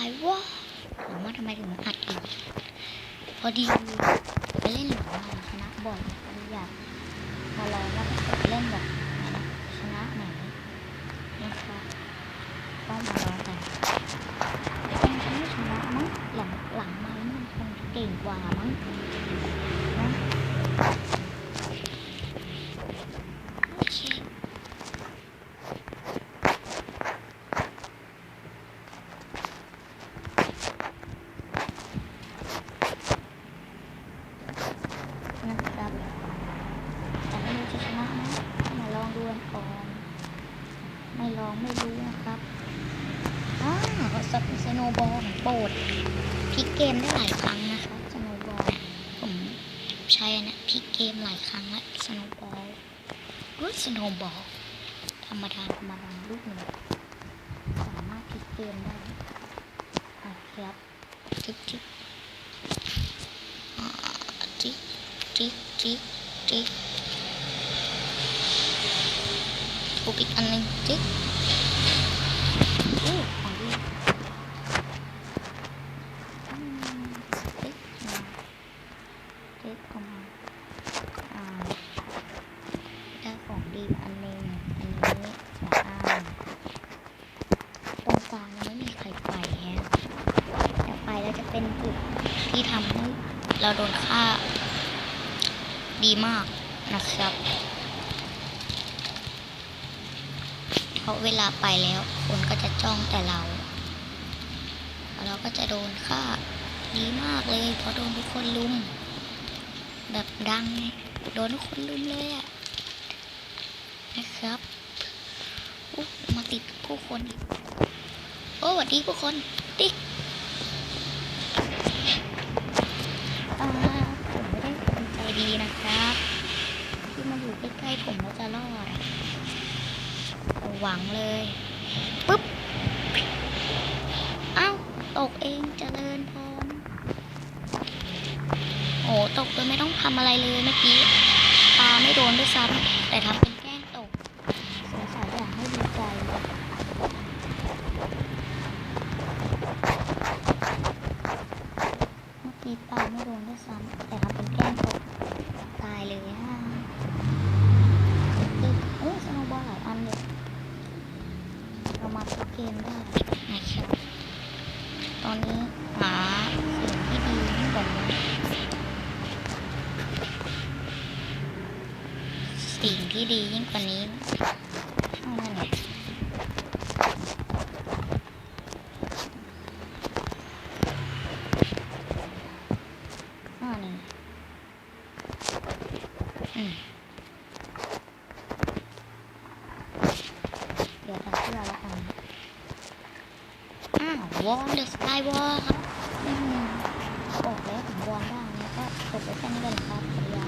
ายว่าถามว่าทำไมถึงมาอัดอีก พอดีไปเล่นหลวงมาชนะบ่อยก็เลอยากมาลองว่าเล่นแบบไหนชนะไหนนะคะก็มาลองกันคงจะไม่ชนะมั้งหลังหลังมามันคงเก่งกว่ามั้งนะโอเค นะครับแต่ไม่รู้จะชนะไหมมาลองดู ก่อน ไม่ลองไม่รู้นะครับอ้าวสสโนบอลของโปรดพลิกเกมได้หลายครั้งนะครับสโนบอลผมใช้อันเนี้พลิกเกมหลายครั้งแล้วสโนบอลรู้สโนบอลธรรมดาธรรมดาลูกหนึ่งสามารถพลิกเกมได้นะครับทิกทิกอ่าทิกจิ๊กจิ๊กจิ๊ก ทุบอีกอันหนึ่งจิ๊กโอ้ของดีอืมจิ๊กมาจิ๊กเข้ามาอ่าได้ของดีอันหนึ่งอันนี้สองอันตรงกลางไม่มีใครไปแฮะแต่ไปแล้วจะเป็นจุดที่ทำให้เราโดนฆ่าดีมากนะครับ เพ ราะเวลาไปแล้วคนก็จะจ้องแต่เรา เราก็จะโดนฆ่าดีมากเลย เพราะโดนทุกคนลุม แบบดังไงโดนทุกคนลุมเลยอะนะครับอุ๊มาติดผู้คนโอ้สวัสดีผู้คนติ๊กอ่าผมไม่ได้คนใจดีนะครับ ที่มาอยู่ใกล้ๆผมแล้วจะรอด หวังเลยปุ๊บเอ้าตกเองจเจริญพรโอ้ตกโดยไม่ต้องทำอะไรเลยเมื่อกี้ปาไม่โดนด้วยซ้ำแต่ทำเป็นแกล้งตกสงสัยอยากให้ดีใจเมื่อกี้ปาไม่โดนด้วยซ้ำแต่กตายเลยฮะตึกเอ้ยสโนว์บอลหลายอันเลยเรามาทุกเกมได้นะครับต อนนี้หาสิ่งที่ดีให้ก่อนสิ่งที่ดียิ่งกว่านี้เอานั่นไงอ่านี่อืมเดี๋ยวทำที่เราละอันอ้ว วอนเดอะสกายวอลครับ อืมบอกแล้วผมวอนได้นะก็จบไปแค่นี้กันครับสวัสดีครับ